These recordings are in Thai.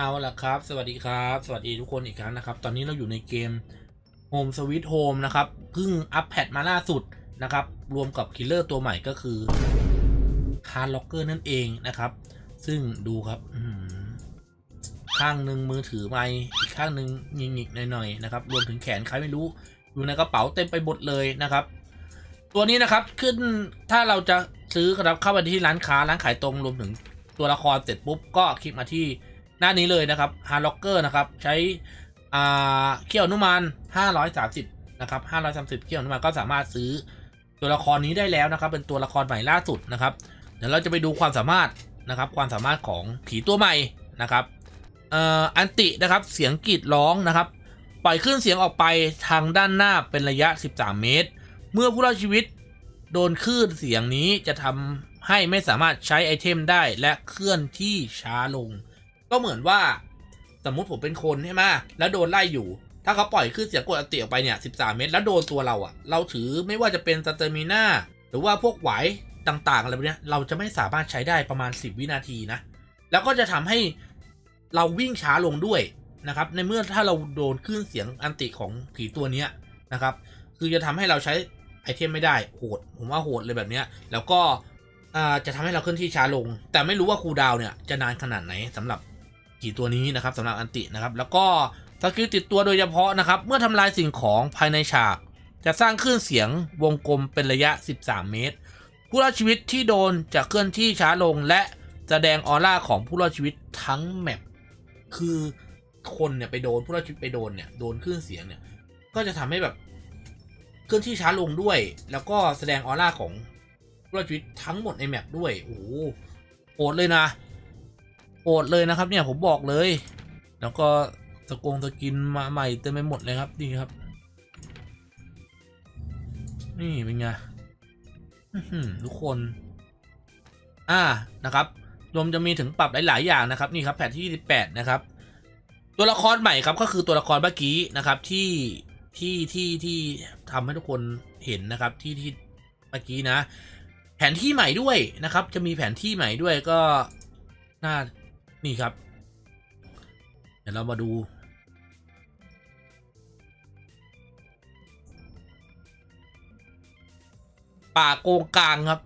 เอาละครับ สวัสดีครับ สวัสดีทุกคนอีกครั้งนะครับ ตอนนี้เราอยู่ในเกม Home Sweet Home นะครับ เพิ่งอัปแพทมาล่าสุดนะครับ รวมกับคิลเลอร์ตัวใหม่ก็คือ Hard Locker นั่นเองนะครับ ซึ่งดูครับอื้อหือข้างหนึ่งมือถือไม้อีกข้างหนึ่งหงิกๆหน่อยๆนะครับ รวมถึงแขนใครไม่รู้ อยู่ในกระเป๋าเต็มไปหมดเลยนะครับ ตัวนี้นะครับขึ้นถ้าเราจะซื้อครับเข้าไปที่ร้านค้าร้านขายตรงรวมถึงตัวละครเสร็จปุ๊บก็คลิกมาที่ หน้านี้เลยนะครับ Hard Locker นะครับ ใช้อ่าเขี้ยวอนุมาน530 นะครับ 530เขี้ยวอนุมานก็สามารถซื้อตัวละครนี้ได้แล้วนะครับ เป็นตัวละครใหม่ล่าสุดนะครับ เดี๋ยวเราจะไปดูความสามารถนะครับ ความสามารถของผีตัวใหม่นะครับอันตินะครับเสียงกรีดร้องนะครับ ปล่อยขึ้นเสียงออกไปทางด้านหน้าเป็นระยะ 13 เมตร เมื่อผู้รอดชีวิตโดนคลื่นเสียงนี้จะทำให้ไม่สามารถใช้ไอเทมได้และเคลื่อนที่ช้าลง ก็เหมือนว่าสมมุติผมเป็นคนใช่ไหมแล้วโดนไล่อยู่ ถ้าเขาปล่อยคลื่นเสียงกดอันติออกไปเนี่ย13 เมตร แล้วโดนตัวเราอะเราถือไม่ว่าจะเป็นสเตอร์มิน่าหรือว่าพวกไหวต่างๆอะไรพวกเนี้ยเราจะไม่สามารถใช้ได้ประมาณ 10 วินาทีนะ แล้วก็จะทำให้เราวิ่งช้าลงด้วยนะครับ ในเมื่อถ้าเราโดนคลื่นเสียงอันติของผีตัวเนี้ยนะครับ คือจะทำให้เราใช้ไอเทมไม่ได้โหด ผมว่าโหดเลยแบบเนี้ย แล้วก็จะทำให้เราเคลื่อนที่ช้าลง แต่ไม่รู้ว่าคูดาวเนี่ยจะนานขนาดไหนสำหรับ กี่ตัวนี้นะครับสำหรับอันตินะครับ แล้วก็สกิลติดตัวโดยเฉพาะนะครับ เมื่อทำลายสิ่งของภายในฉาก จะสร้างคลื่นเสียงวงกลมเป็นระยะ 13 เมตร ผู้รอดชีวิตที่โดนจะเคลื่อนที่ช้าลงและแสดงออร่าของผู้รอดชีวิตทั้งแมปคือคนเนี่ยไปโดนผู้รอดชีวิตไปโดนเนี่ยโดนคลื่นเสียงเนี่ยก็จะทำให้แบบเคลื่อนที่ช้าลงด้วย แล้วก็แสดงออร่าของผู้รอดชีวิตทั้งหมดในแมปด้วยโอ้โหโหดเลยนะ หดเลยนะครับเนี่ยผมบอกเลย แล้วก็สกงสกินมาใหม่เต็มไปหมดเลยครับนี่ครับ นี่เป็นไงทุกคน อ่านะครับรวมจะมีถึงปรับหลาย ๆ อย่างนะครับนี่ครับแพทที่28นะครับ ตัวละครใหม่ครับก็คือตัวละครเมื่อกี้นะครับที่ที่ที่ที่ทำให้ทุกคนเห็นนะครับที่ที่เมื่อกี้นะ แผนที่ใหม่ด้วยนะครับ จะมีแผนที่ใหม่ด้วยก็น่า นี่ครับ เดี๋ยวเรามาดูป่าโกงกลางครับ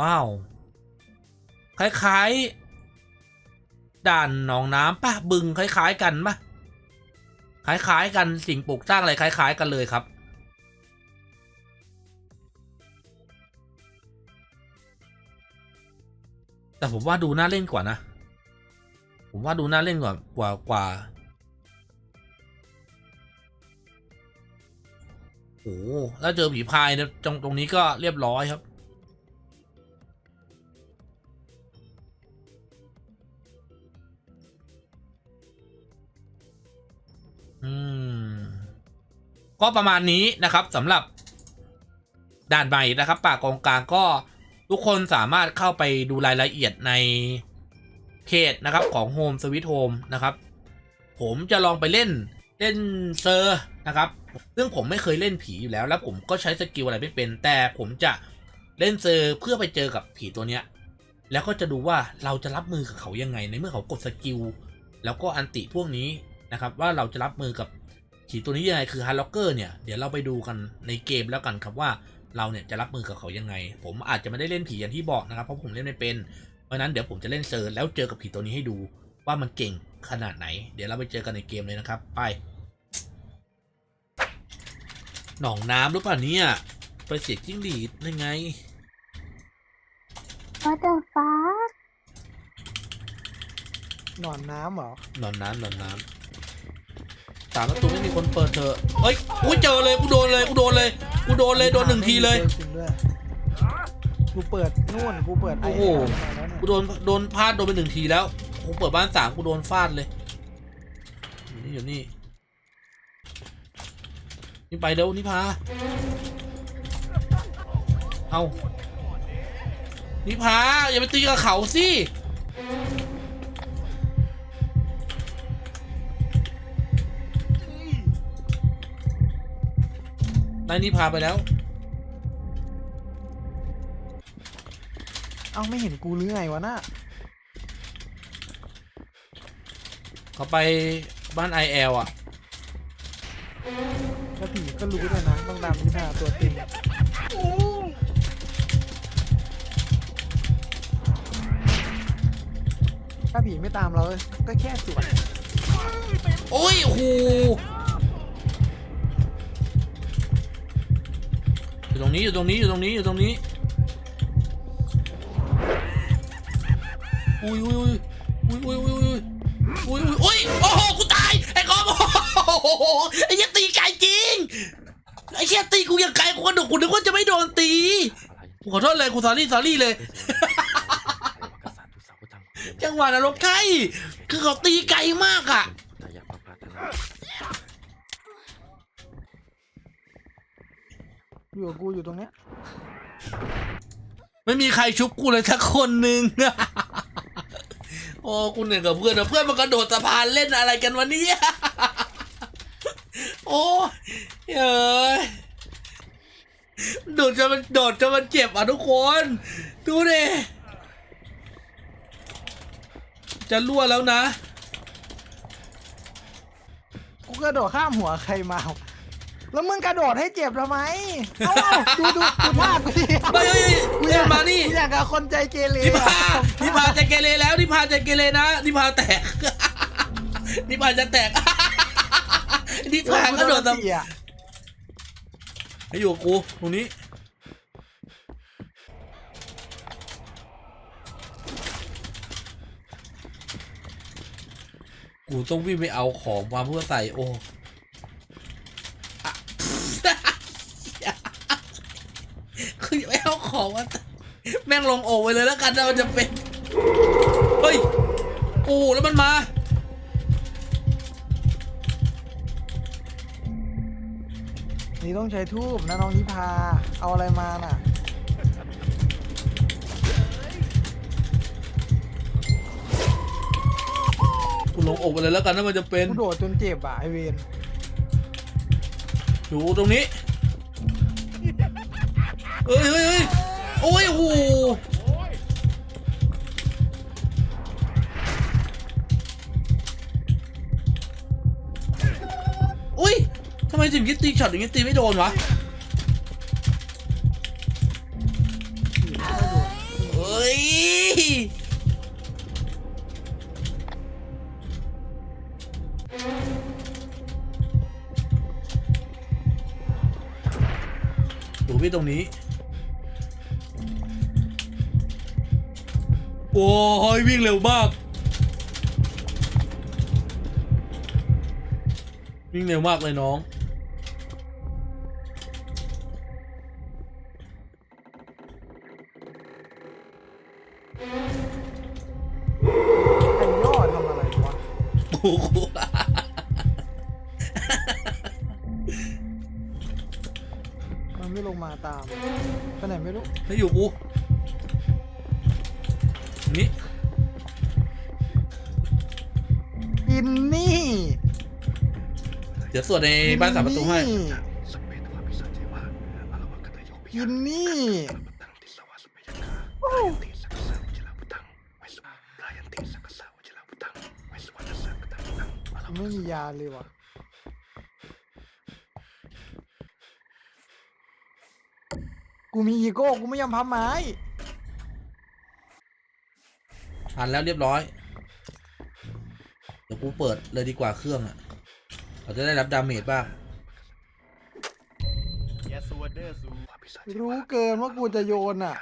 ว้าว คล้ายๆด่านหนองน้ำป่ะบึงคล้าย ๆ กันป่ะคล้าย ๆ กันสิ่งปลูกสร้างอะไรคล้าย ๆ กันเลยครับ แต่ผมว่าดูน่าเล่นกว่านะ ผมว่าดูน่าเล่นกว่ากว่ากว่าโอ้แล้วเจอผีพายนี่ยตรงตรงนี้ก็เรียบร้อยครับ อืม ก็ประมาณนี้นะครับสำหรับด่านใหม่นะครับ ป่ากองกลางก็ ทุกคนสามารถเข้าไปดูรายละเอียดในเพจนะครับของ Home Sweet Home นะครับ ผมจะลองไปเล่นเล่นเซอร์นะครับซึ่งผมไม่เคยเล่นผีอยู่แล้ว แล้วผมก็ใช้สกิลอะไรไม่เป็น แต่ผมจะเล่นเซอร์เพื่อไปเจอกับผีตัวเนี้ย แล้วก็จะดูว่าเราจะรับมือกับเขายังไง ในเมื่อเขากดสกิลแล้วก็อันติพวกนี้นะครับ ว่าเราจะรับมือกับผีตัวนี้ยังไงคือฮาร์ล็อกเกอร์เนี่ยเดี๋ยวเราไปดูกันในเกมแล้วกันครับว่า เราเนี่ยจะรับมือกับเขายังไง ผมอาจจะไม่ได้เล่นผีอย่างที่บอกนะครับเพราะผมเล่นไม่เป็น เพราะฉะนั้นเดี๋ยวผมจะเล่นเซอร์แล้วเจอกับผีตัวนี้ให้ดูว่ามันเก่งขนาดไหน เดี๋ยวเราไปเจอกันในเกมเลยนะครับ ไป หนองน้ำหรือเปล่าเนี่ยไปเสียจิ้งหรีดยังไง What the fuck หนอนน้ำเหรอ หนอนน้ำหนอนน้ำสามประตูไม่มีคนเปิดเถอะเฮ้ยกูเจอเลยกูโดนเลยกูโดนเลย กูโดนเลยโดนหนึ่งทีเลย จริงด้วยกูเปิดนู่นกูเปิดโอ้โห แล้วกูโดนโดนพลาดโดนไปหนึ่งทีแล้วกูเปิดบ้านสามกูโดนฟาดเลยอยู่นี่อยู่นี่นี่ไปเร็วนี่พาเอานี่พาอย่าไปตีกับเขาสิ นายนี่พาไปแล้ว เอ้าไม่เห็นกูหรือไงวะน่ะเขาไปบ้านไอแอลอะ แล้วผีก็รู้ด้วยนะต้องดำนิพาตัวจริงถ้าผีไม่ตามเราก็แค่สวน โอ้ยโอ้โห อยู่ตรงนี้อยู่ตรงนี้อยู่ตรงนี้อยู่ตรงนี้อุ้ยอุ้ยอุ้ยอุ้ยอุ้ยอุ้ยอุ้ยอุ้ยอุ้ยโอ้โหกูตายไอ้กอมโอ้โหไอ้เหี้ยตีไกลจริงไอ้เหี้ยตีกูอย่างไกลกูกระโดดกูนึกว่าจะไม่โดนตีกูขอโทษเลยกูสอรี่สอรี่เลยจังหวะนรกใกล้คือเขาตีไกลมากอะ อยู่กับกูอยู่ตรงเนี้ยไม่มีใครชุบกูเลยสักคนหนึ่ง โอ้กูเหนื่อยกับเพื่อนนะเพื่อนมันกระโดดสะพานเล่นอะไรกันวันนี้ โอ้ยเอ้ยโดดจะมันโดดจะมันเจ็บอะทุกคน ดูดิจะรั่วแล้วนะ กูกระโดดข้ามหัวใครมา แล้วมึงกระโดดให้เจ็บทำไมเอ้าดูดูดูท่ากูดิเฮ้ยเฮ้ยเฮ้ยกูอเฮ้ยายกมานี่กูอยากกับคนใจเกเรนิพาอะนิพาจะเกเรแล้วนิพาจะเกเรนะนิพาแตก นิพาจะแตก นิพากระโดดตะเสียให้อยู่กับกูตรงนี้ กูต้องวิ่งไปเอาของมาเพื่อใส่โออะ คืออย่าไปเอา ของมาแม่งลงโอ่งไปเลยแล้วกันนะมันจะเป็น เฮ้ย โอ้แล้วมันมา นี่ต้องใช้ทูบนะน้องนิพา เอาอะไรมาน่ะ กูลงโอ่งไปเลยแล้วกันนะมันจะเป็นกูโดดจนเจ็บอะไอเวนอยู่ตรงนี้ เฮ้ยเฮ้ยเฮ้ย โอ้ยโอ้โหอุ้ยทำไมถึงยิงตีช็อตอย่างนี้ตีไม่โดนวะเฮ้ยดูพี่ตรงนี้ โอ้ยวิ่งเร็วมาก วิ่งเร็วมากเลยน้อง ไอ้ยอดทำอะไรวะ โอ้โหมันไม่ลงมาตามไปไหนไม่รู้แล้วอยู่กู กินนี่เดี๋ยวสวดในบ้านสามประตูให้ กินกินนี่โอ้ไม่มียาเลยวะกูมีอีโก้กูไม่ยอมพับไม้ทันแล้วเรียบร้อยเดี๋ยว กูเปิดเลยดีกว่าเครื่องอะเราจะได้รับดาเมจบ้างยาสูเดอร์สูรู้เกินว่ากูจะโยนอะ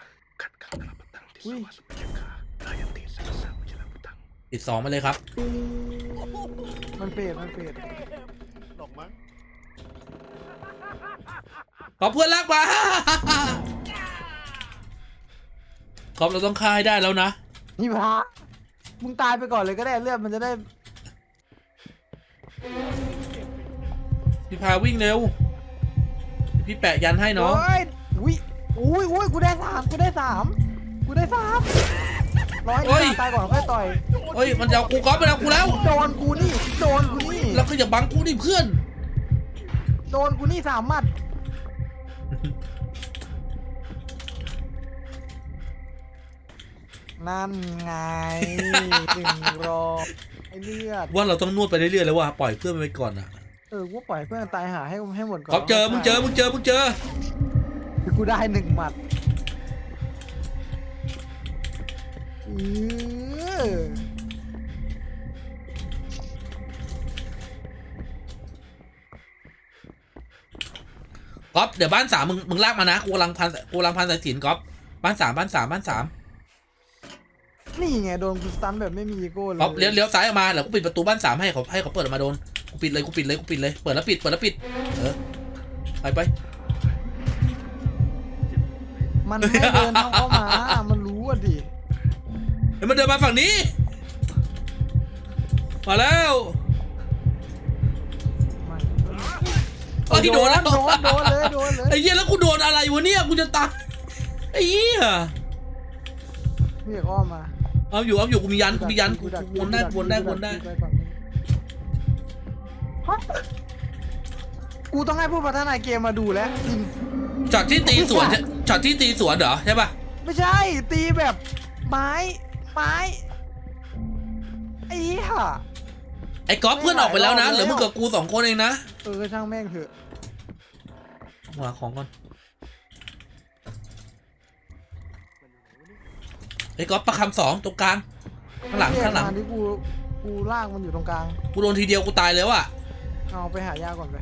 อุ้ยติดสองมาเลยครับ มันเฟดมันเฟดหลอกมั้งขอเพื่อนรักมาขอบเราต้องฆ่าให้ได้แล้วนะนี่พระมึงตายไปก่อนเลยก็ได้เลือดมันจะได้ พี่พาวิ่งเร็ว พี่แปะยันให้น้องโอ้ยอุ้ยอุ้ยอุ้ยกูได้สามกูได้สามกูได้สามร้อยเฮ้ย ตายก่อนค่อยต่อย เฮ้ยมันจะเอากูก๊อฟไปแล้วกูแล้ว โดนกูนี่ โดนกูนี่ แล้วก็อย่าบังกูดิเพื่อน โดนกูนี่สามหมัดนั่นไงหนึ่งรอบ ไอ้เลือดว่าเราต้องนวดไปเรื่อยๆแล้วว่าปล่อยเพื่อนมันไปก่อนอะเออกูปล่อยเพื่อนตายหาให้ให้หมดก่อนก๊อฟเจอมึงเจอมึงเจอมึงเจอคือกูได้หนึ่งหมัดเออก๊อฟเดี๋ยวบ้านสามมึงมึงลากมานะกูกำลังพันกูกำลังพันสายสิญจนก๊อฟบ้านสามบ้านสามบ้านสาม นี่ไงโดนกูสตันแบบไม่มีอีโก้เลยก๊อฟเลี้ยวเลี้ยวซ้ายออกมาแล้วกูปิดประตูบ้านสามให้เขาให้เขาเปิดออกมาโดนกูปิดเลยกูปิดเลยกูปิดเลยเปิดแล้วปิดเปิดแล้วปิดเออไปไปมันไม่เดินเข้ามา มันรู้อะดิเฮ้ยมันเดินมาฝั่งนี้มาแล้วไม่เอ้ยโดนแล้วโดนโดนเลยโดนเลยไอ้เหี้ยแล้วกูโดนอะไรวะเนี่ยกูจะตายไอ้เหี้ย พี่เอกอ้อมมา เอาอยู่เอาอยู่กูมียันกูมียันกูกูวนได้วนได้วนได้กูต้องให้ผู้พัฒนาเกมมาดูแล้วจริงช็อตที่ตีสวนช็อตที่ตีสวนเหรอใช่ปะไม่ใช่ตีแบบไม้ไม้ไอ้เหี้ยไอ้ก๊อฟเพื่อนออกไปแล้วนะเหลือมึงกับกูสองคนเองนะเออช่างแม่งเถอะวางของก่อน ไอ้ก๊อฟประคำสองตรงกลาง ข้างหลังข้างหลังเนี่ยที่กูกูลากมันอยู่ตรงกลาง กูโดนทีเดียวกูตายแล้วอะเอาไปหายาก่อนไป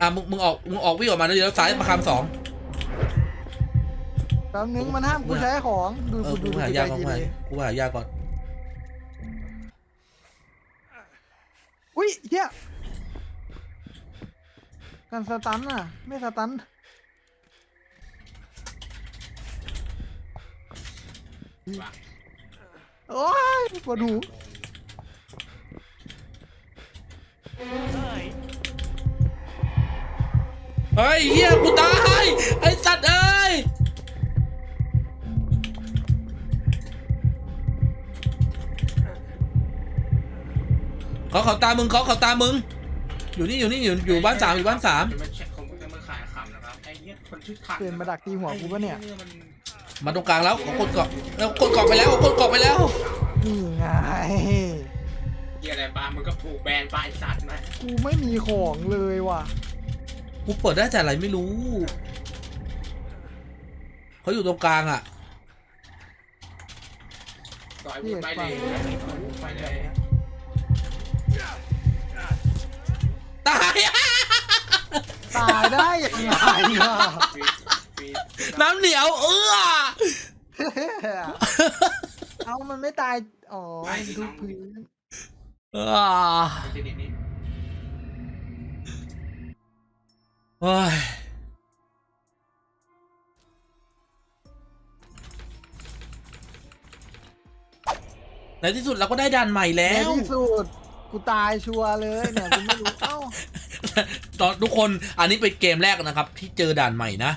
อะมึงมึงออกมึงออกวิ่งออกมาแล้วเดี๋ยวซ้ายประคำสองแป๊บนึงมันห้ามกูใช้ของดูเอกูอดูกูดูหาใจยาก่อนเย็กูหานเลยกูหายาก่อนอุ้ยเฮียกันสตันอะ ไม่สตัน โอ้ยปวดหูเฮ้ยเฮียกูตายไอ้สัตว์เอ้ยขอเขาตามึงขอเขาตามึง อยู่นี่อยู่นี่อยู่อยู่บ้านสามอยู่บ้านสามจะมาเช็คของมึงจะมาขายขำนะครับไอ้เนี้ยคนชื่อถังเปลี่ยนมาดักตีหัวกูปะเนี่ย มัน มาตรงกลางแล้วเขากดเกาะแล้วกดเกาะไปแล้วกดเกาะไปแล้วนี่ไงเฮียอะไรบ้างมึงก็ถูกแบนไปไอ้สัตว์นะกูไม่มีของเลยว่ะกูเปิดได้แต่อะไรไม่รู้เขาอยู่ตรงกลางอะต่อยมึงไปเลยไปเลยตายตายได้ยังไงอะฟีดฟีด น้ำเหนียว เอื้อเอามันไม่ตาย อ๋อทุกพื้นอ่าไม่ใช่นี่นี่เฮ้ยในที่สุดเราก็ได้ด่านใหม่ในแล้วที่สุดกูตายชัวร์เลยเนี่ยกูไม่รู้ เอ้า ตอนทุกคนอันนี้เป็นเกมแรกนะครับ ที่เจอด่านใหม่นะ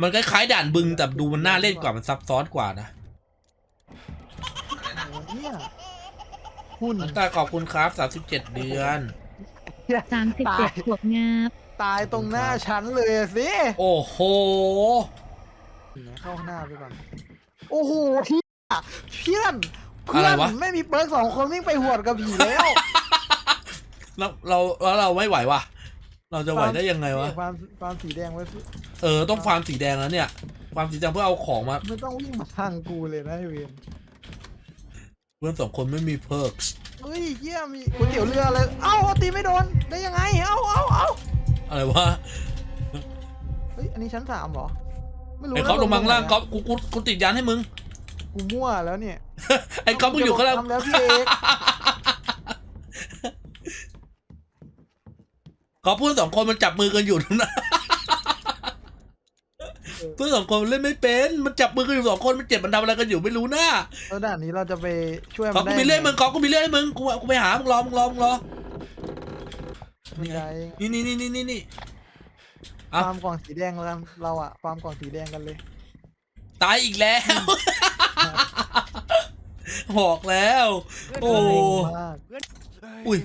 มันคล้ายๆด่านบึงแต่ดูมันน่าเล่นกว่ามันซับซ้อนกว่านะอะไรนะเนี่ยหุ่นแต่ขอบคุณครับ37เดือน สามสิบตาเจ็ดยขวบงาบตายตรงหน้าฉันเลยอะสิโอ้โห เข้าหน้าไปก่อน โอ้โหเพี่เพื่อนเพื่อะไรอนวะ ไม่มีเปิร์กสองคนวิ่งไปหวดกับผีแล้วเราเราแล้วเราไม่ไหววะเราจะไหวได้ยังไงวะเนี่ยความความสีแดงไว้สิ เออต้องฟาร์มสีแดงแล้วเนี่ยฟาร์มสีแดงเพื่อเอาของมา ไม่ต้องวิ่งมาทางกูเลยนะไอ้เวนเพื่อนสองคนไม่มีเพิร์กเฮ้ยเยี่ยมีก๋วยเตี๋ยวเรือเลยเอ้าตีไม่โดนได้ยังไงเอ้าเอ้าเอ้าอะไรวะเฮ้ยอันนี้ชั้นสามเหรอไม่รู้ไอ้ก๊อฟลงมาข้างล่างนะก๊อฟกูกูกูติดยันให้มึงกูมั่วแล้วเนี่ยไอ้ก๊อฟมึงอยู่ข้างล่างทำแล้วพี่เอกขอเพื่อนสองคนมันจับมือกันอยู่ตรงนั้น เพื่อนสองคนมันเล่นไม่เป็น มันจับมือกันอยู่สองคน มันเจ็บมันทำอะไรกันอยู่ไม่รู้นะแล้วด่านนี้เราจะไปช่วยขอมันกูได้มีเรื่องมึงขอกูมีเรื่องให้มึง กูกูไปหา มึงรอ มึงรอ มึงรอ ไม่ได้นี่นี่นี่นี่นี่นี่ฟาร์มกล่องสีแดงเราเราอะฟาร์มกล่องสีแดงกันเลยตายอีกแล้ว บอกแล้ว โอ้ มากอุ้ย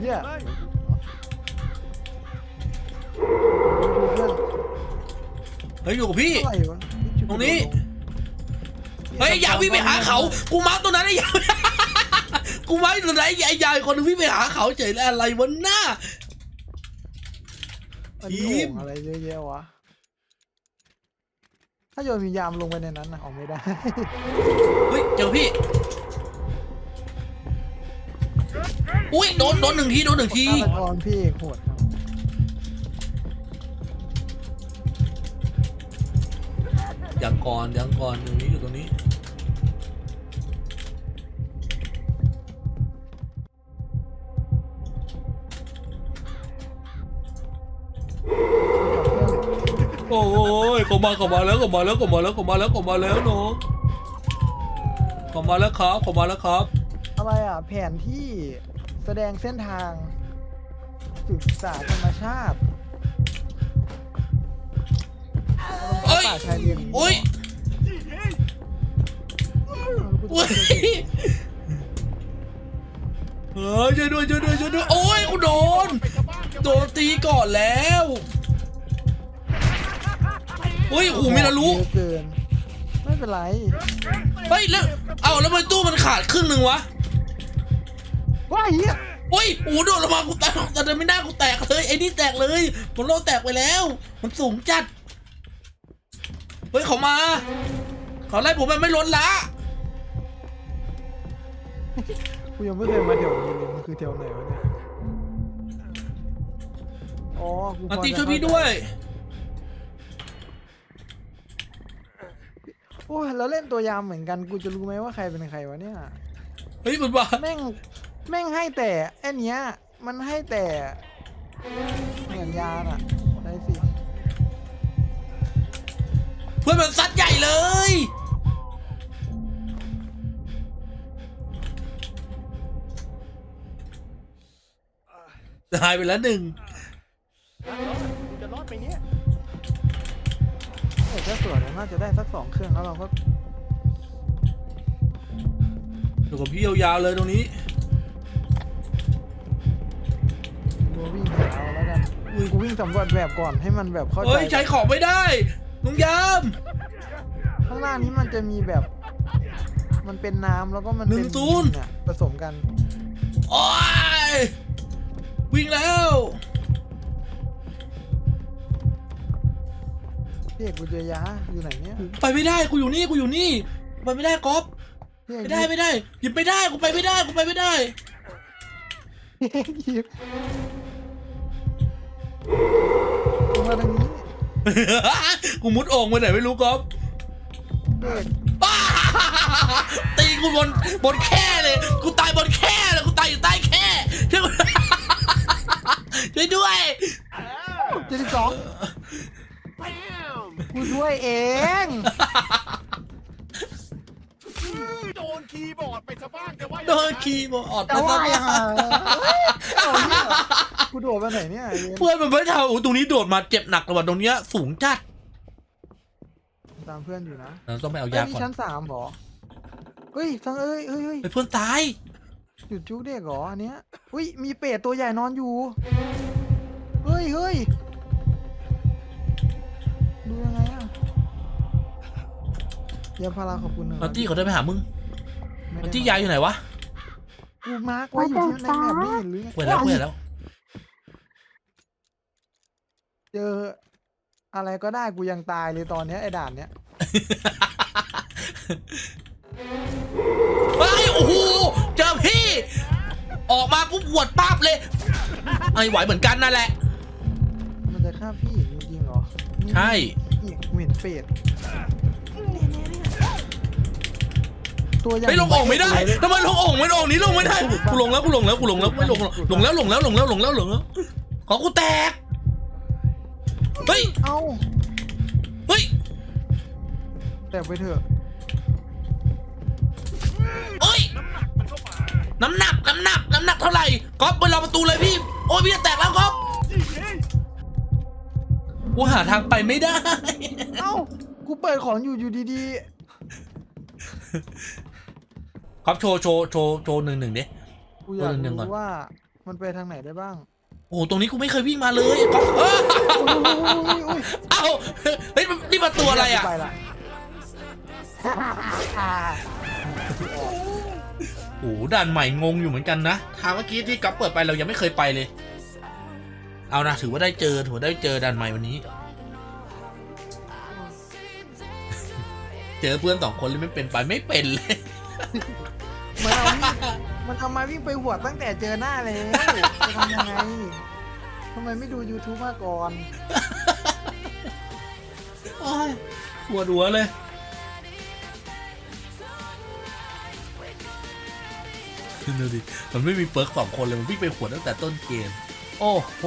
เยี่ยเฮ้ย เพื่อนเฮ้ยอยู่กับพี่เท่าไหร่วะตรงนี้ เฮ้ยอย่าวิ่งไปหาเขา กูมาร์คตัวนั้นไอ้ยากูมาร์คตัวนั้นไอ้ยายคนหนึงวิ่งไปหาเขาเฉยเลยอะไรวะหน้าอันนี้ทีมโอ่งอะไรเยอะแยะวะ ถ้าโยนมียามลงไปในนั้นนะออกไม่ได้ เฮ้ยเจอพี่ อุ้ยโดนโดนหนึ่งทีโดนหนึ่งทีฆาตกรพี่เอกโหดค ยังก่อนยังก่อนตรงนี้อยู่ตรงนี้ โอ้ยเขามาเขามาแล้วเขามาแล้วเขามาแล้วเขามาแล้วเขามาแล้วน้องเขามาแล้วครับเขามาแล้วครับ อะไรอะ แผนที่แสดงเส้นทางศึกษาธรรมชาติ เอ้ย ป่าชายเลนอุ้ยอุ้ยเออช่วยด้วยช่วยด้วยช่วยด้วยโอ้ยกูโดน โดนตีก่อนแล้วเฮ้ยโอ้โหมีนารุเยอะเกิน ไม่เป็นไร เฮ้ยแล้ว เอาแล้วทำไมตู้มันขาดครึ่งหนึ่งวะว้ายเหี้ยโอ้ยโอ้โหโดนลงมากูแตกแต่เดินไม่ได้กูแตกเลยไอ้นี่แตกเลยมันโลแตกไปแล้ว มันสูงจัด เฮ้ยเขามา เขาไล่ผมมันไม่ล้นละกูยังไม่เคยมาแถวนี้เลยมันคือแถวไหนวะเนี่ย อ๋อกูพมาอตีจะช่วยพี่เข้าใจด้วย โอ้ยแล้วเล่นตัวยามเหมือนกัน กูจะรู้ไหมว่าใครเป็นใครวะเนี่ย เฮ้ยมันมาแม่ง แม่งให้แต่ไอ้เนี้ย มันให้แต่เหมือนยาน่ะได้สิ เพื่อนมันซัดใหญ่เลย หายไปแล้วหนึ่งกูจะรอดไปเนี่ยเออถ้าสวยเนี่ยน่าจะได้สักสองเครื่องแล้วเราก็อยู่กับพี่ยาวๆเลยตรงนี้ตัววิ่งหาเอาแล้วกันกูวิ่งสำรวจแบบก่อนให้มันแบบเข้าใจ เฮ้ย ใช้ของไม่ได้ ลุงยามข้างล่างนี้มันจะมีแบบ มันเป็นน้ำแล้วก็มันหนึ่เป็งนศูนย์ดิเนี่ยผสมกันโอ้ยวิ่งแล้วพี่เอกกูเจอยาอยู่ไหนเนี่ยไปไม่ได้กูอยู่นี่กูอยู่นี่ไปไม่ได้ก๊อฟพี่เอกไม่ได้ไม่ได้หยิบไม่ได้กูไปไม่ได้กูไปไม่ได้ พี่เอกหยิบกูมาทางนี้ กูมุดโอ่งไปไหนไม่รู้ก๊อฟพี่เอกป้าตีกูบนบนแค่เลย กูตายบนแค่เลย กูตายอยู่ใต้แค่ช่วยกูช่วยด้วยเจ็ดสิบสองกูช่วยเองโดนคีย์บอร์ดไปซะบ้างแต่ว่าโดนคีย์บอร์ดแต่ไปว่าซะอะเอาเนี่ย กูโดดไปไหนเนี่ยไอ้เว้ยเพื่อนมันไม่ทำโอ้ตรงนี้โดดมาเจ็บหนักเลยว่ะตรงเนี้ยสูงจัดตามเพื่อนอยู่นะเราต้องไปเอาเอ้ยยานี่ก่อนชั้นสามเหรอเฮ้ยทั้งเอ้ยเฮ้ยเฮ้ยไปเพื่อนตายจุดจุกเด็กเหรออันเนี้ยอุ้ยมีเป็ดตัวใหญ่นอนอยู่เฮ้ยเฮ้ยดูยังไงอะเยี่ยมพาราขอบคุณนะมาร์ตี้เขาได้ไปหามึงไม่มาได้ร์ตี้ยายอยู่ไหนวะกูมาร์กไว้อยู่ที่ในแมปไม่เห็นหรือไงเปิดแล้วเปิดแล้ว เจออะไรก็ได้กูยังตายเลยตอนเนี้ยไอ้ด่านเนี้ยเฮ้ยโอ้โหเจอพี่ ออกมาปุ๊บหวดปั๊บเลย ไอ้ไหวเหมือนกันนั่นแหละ มันจะฆ่าพี่จริงๆเหรอนี่ใช่นี่กูเห็นเป็ดตัวใหญ่ไม่ลงโอ่งไม่ได้ทำไมลงโอ่งไม่ลงนี้ลงไม่ได้ กูลงแล้วกูลงแล้วกูลงแล้วไม่ลงลงแล้วลงแล้วลงแล้วลงแล้วลงแล้วขอกูแตก เฮ้ย เอ้าเฮ้ย แต่ไปเถอะเอ้ยมันก็มาน้ำหนัก น้ำหนัก น้ำหนักเท่าไหร่ก๊อฟไปรอประตูเลยพี่ โอ้ยพี่จะแตกแล้วก๊อฟยิงเฮ้ยกูหาทางไปไม่ได้ เอ้ากูเปิดของอยู่อยู่ดีก๊อฟโชว์โชว์โชว์โชว์หนึ่งหนึ่งดิ ๆกูอยากตัวหนึ่งๆก่อนรู้ว่ามันไปทางไหนได้บ้าง โอ้ตรงนี้กูไม่เคยวิ่งมาเลยก๊อฟเอ้ยอุ้ยอุ้ยอุ้ยอุ้ยเอ้าเฮ้ยนี่มาตัวอะไรอะโอ้โหด่านใหม่งงอยู่เหมือนกันนะทางเมื่อกี้ที่ก๊อฟเปิดไปเรายังไม่เคยไปเลย เอานะถือว่าได้เจอถือว่าได้เจอด่านใหม่วันนี้ เจอเพื่อนสองคนเลยไม่เป็นไปไม่เป็นเลย มันทำไมวิ่งไปหัวตั้งแต่เจอหน้าเลยจะทำยังไงทำไมไม่ดู YouTube มาก่อน โอ้ยปวดหัวเลย ดูดิ มันไม่มีเปิร์กสองคนเลย มันวิ่งไปขวดตั้งแต่ต้นเกม โอ้โห